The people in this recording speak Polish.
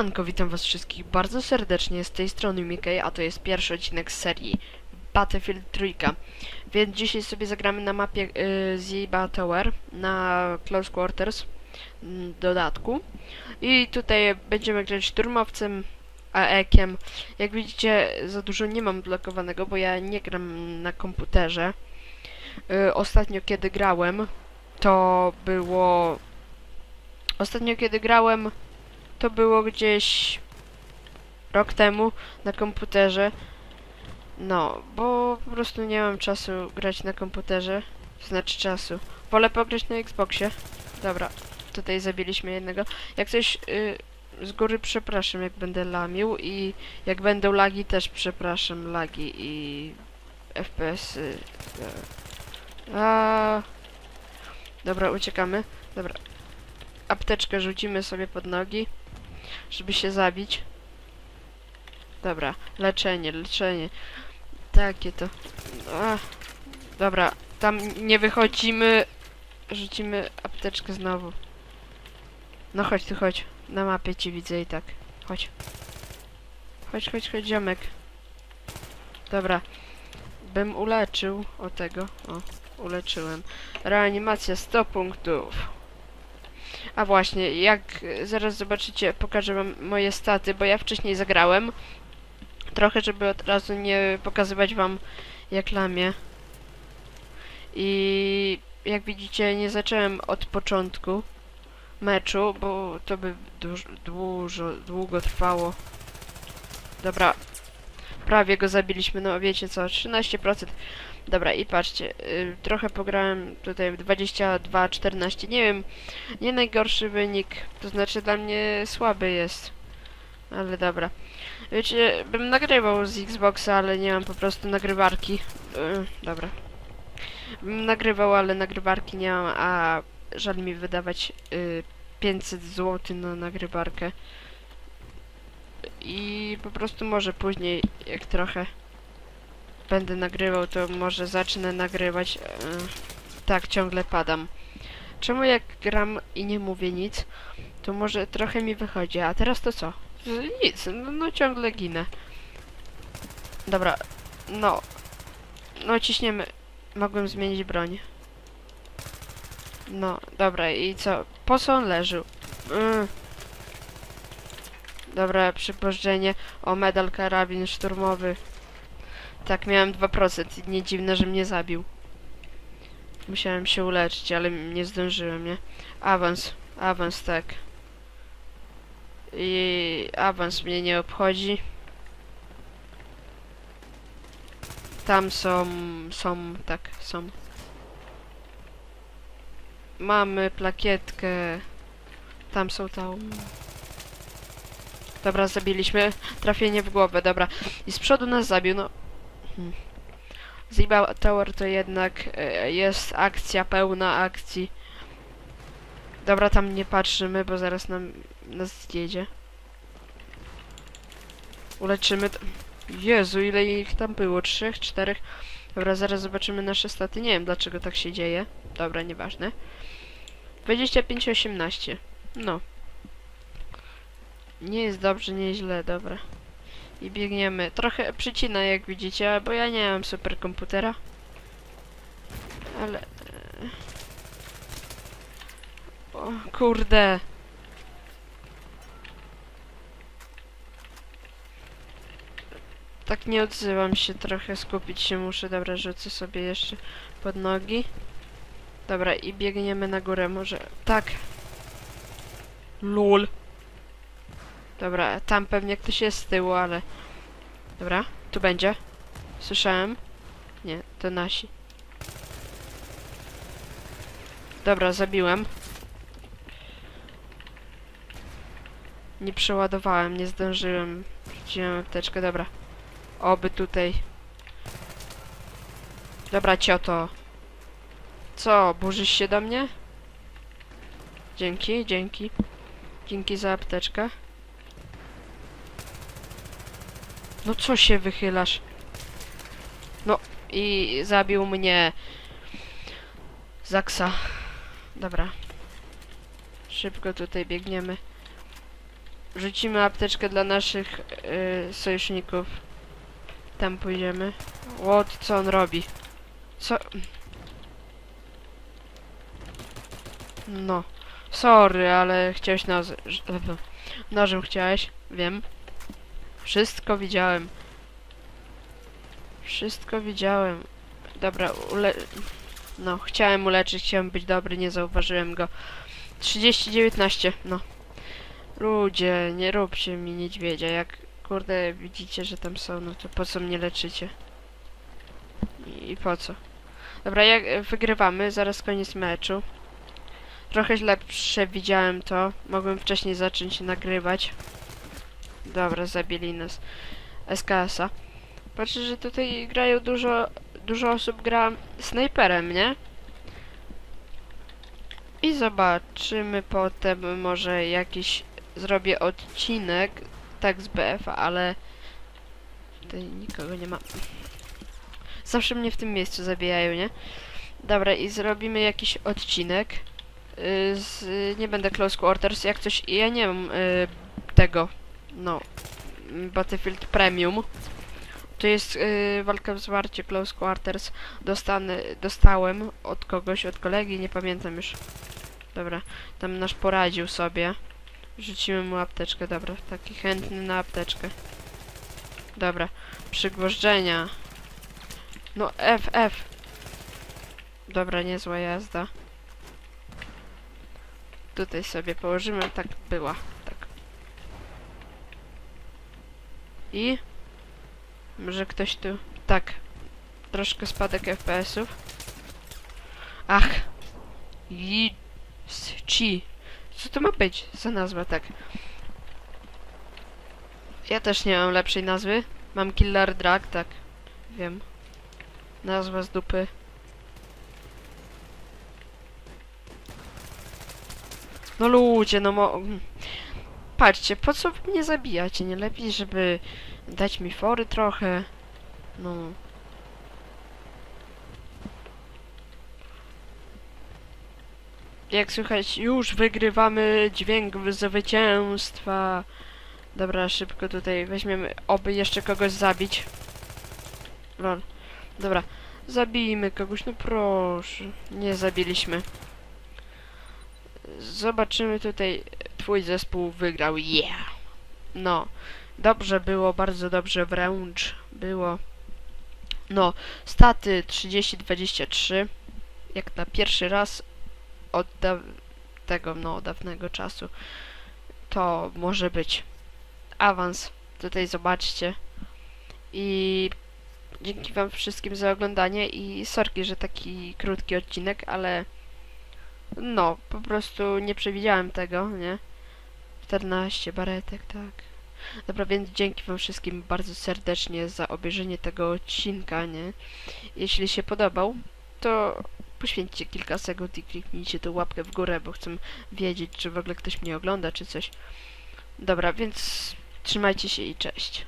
Siemanko, witam was wszystkich bardzo serdecznie z tej strony Mikej, a to jest pierwszy odcinek serii Battlefield Trójka. Więc dzisiaj sobie zagramy na mapie y, Ziba Tower na Close Quarters mm, dodatku. I tutaj będziemy grać szturmowcem AEkiem. Jak widzicie, za dużo nie mam blokowanego, bo ja nie gram na komputerze. Y, ostatnio kiedy grałem, to było... Ostatnio kiedy grałem, to było gdzieś rok temu na komputerze. No, bo po prostu nie mam czasu grać na komputerze. Znaczy czasu. Wolę pograć na Xboxie. Dobra, tutaj zabiliśmy jednego. Jak coś y, z góry przepraszam, jak będę lamił i jak będą lagi też przepraszam lagi i FPS-y. e. A... Dobra, uciekamy. Dobra. Apteczkę rzucimy sobie pod nogi żeby się zabić. Dobra, leczenie, leczenie. Takie to. Ach, dobra, tam nie wychodzimy. Rzucimy apteczkę znowu. No chodź tu, chodź. Na mapie ci widzę i tak. Chodź. Chodź, chodź, chodź, ziomek. Dobra. Bym uleczył o tego. O, uleczyłem. Reanimacja 100 punktów. A właśnie, jak e, zaraz zobaczycie, pokażę wam moje staty, bo ja wcześniej zagrałem. Trochę, żeby od razu nie pokazywać wam jak lamię. I jak widzicie, nie zacząłem od początku meczu, bo to by dużo, dużo, długo trwało. Dobra, prawie go zabiliśmy, no wiecie co, 13%. Dobra, i patrzcie, y, trochę pograłem tutaj w 22-14, nie wiem, nie najgorszy wynik, to znaczy dla mnie słaby jest. Ale dobra. Wiecie, bym nagrywał z Xboxa, ale nie mam po prostu nagrywarki. Yy, dobra. Bym nagrywał, ale nagrywarki nie mam, a żal mi wydawać yy, 500 zł na nagrywarkę. I po prostu może później, jak trochę będę nagrywał, to może zacznę nagrywać. Yy, tak, ciągle padam. Czemu jak gram i nie mówię nic, to może trochę mi wychodzi, a teraz to co? Nic, no, no ciągle ginę. Dobra, no. No ciśniemy. Mogłem zmienić broń. No, dobra, i co? Po co on leżył? Mm. Dobra, przypożdżenie. O, medal karabin szturmowy. Tak, miałem 2%. Nie dziwne, że mnie zabił. Musiałem się uleczyć, ale nie zdążyłem, nie? Awans, awans, tak. I awans mnie nie obchodzi. Tam są, są, tak, są. Mamy plakietkę. Tam są tam. Dobra, zabiliśmy. Trafienie w głowę, dobra. I z przodu nas zabił, no. Hmm. Ziba Tower to jednak e, jest akcja, pełna akcji. Dobra, tam nie patrzymy, bo zaraz nam nas zjedzie. Uleczymy. Jezu, ile ich tam było? Trzech, czterech. Dobra, zaraz zobaczymy nasze staty. Nie wiem dlaczego tak się dzieje. Dobra, nieważne. 25-18. No. Nie jest dobrze, nie źle, dobra. I biegniemy. Trochę przycina, jak widzicie, bo ja nie mam superkomputera. Ale... e, O, kurde. Tak nie odzywam się, trochę skupić się muszę. Dobra, rzucę sobie jeszcze pod nogi. Dobra, i biegniemy na górę, może... Tak. LOL. Dobra, tam pewnie ktoś jest z tyłu, ale... Dobra, tu będzie. Słyszałem. Nie, to nasi. Dobra, zabiłem. Nie przeładowałem, nie zdążyłem. Wziąłem apteczkę, dobra. Oby tutaj. Dobra, cioto. Co, burzysz się do mnie? Dzięki, dzięki. Dzięki za apteczkę. No co się wychylasz? No i zabił mnie Zaksa. Dobra. Szybko tutaj biegniemy. Rzucimy apteczkę dla naszych y, sojuszników. Tam pójdziemy. What, co on robi? Co? No. Sorry, ale chciałeś noż... Nożem chciałeś, wiem. Wszystko widziałem. Wszystko widziałem. Dobra, ule... No, chciałem uleczyć, chciałem być dobry, nie zauważyłem go. 30-19, no. Ludzie, nie róbcie mi niedźwiedzia, jak kurde widzicie, że tam są, no to po co mnie leczycie? I, po co? Dobra, jak e, wygrywamy, zaraz koniec meczu. Trochę źle przewidziałem to, mogłem wcześniej zacząć nagrywać. Dobra, zabili nas. SKS-a. Patrzę, że tutaj grają dużo, dużo osób gra snajperem, nie? I zobaczymy potem może jakiś zrobię odcinek tak z BF, ale tutaj nikogo nie ma. Zawsze mnie w tym miejscu zabijają, nie? Dobra, i zrobimy jakiś odcinek. y, Z, nie będę Close Quarters, jak coś. Ja nie mam y, tego. No. Battlefield Premium. To jest y, walka w zwarcie Close Quarters. Dostałem od kogoś, od kolegi, nie pamiętam już. Dobra, tam nasz poradził sobie. Rzucimy mu apteczkę, dobra, taki chętny na apteczkę. Dobra, przygwożdżenia. No F, F. Dobra, niezła jazda. Tutaj sobie położymy, tak była, tak. I? Może ktoś tu... Tak. Troszkę spadek FPS-ów. Ach. I... Ci. Co to ma być za nazwa, tak? Ja też nie mam lepszej nazwy. Mam Killer Drag, tak. Wiem. Nazwa z dupy. No ludzie, no mo... Patrzcie, po co wy mnie zabijacie? Nie lepiej, żeby dać mi fory trochę? No... Jak słychać, już wygrywamy dźwięk zwycięstwa. Dobra, szybko tutaj weźmiemy, oby jeszcze kogoś zabić. Lol. Dobra, zabijmy kogoś, no proszę. Nie zabiliśmy. Zobaczymy tutaj, twój zespół wygrał, yeah! No, dobrze było, bardzo dobrze wręcz było. No, staty 30-23, jak na pierwszy raz od tego, no, dawnego czasu. To może być awans. Tutaj zobaczcie. I dzięki wam wszystkim za oglądanie i sorki, że taki krótki odcinek, ale no, po prostu nie przewidziałem tego, nie? 14 baretek, tak. Dobra, więc dzięki wam wszystkim bardzo serdecznie za obejrzenie tego odcinka, nie? Jeśli się podobał, to poświęćcie kilka sekund i kliknijcie tą łapkę w górę, bo chcę wiedzieć, czy w ogóle ktoś mnie ogląda, czy coś. Dobra, więc trzymajcie się i cześć.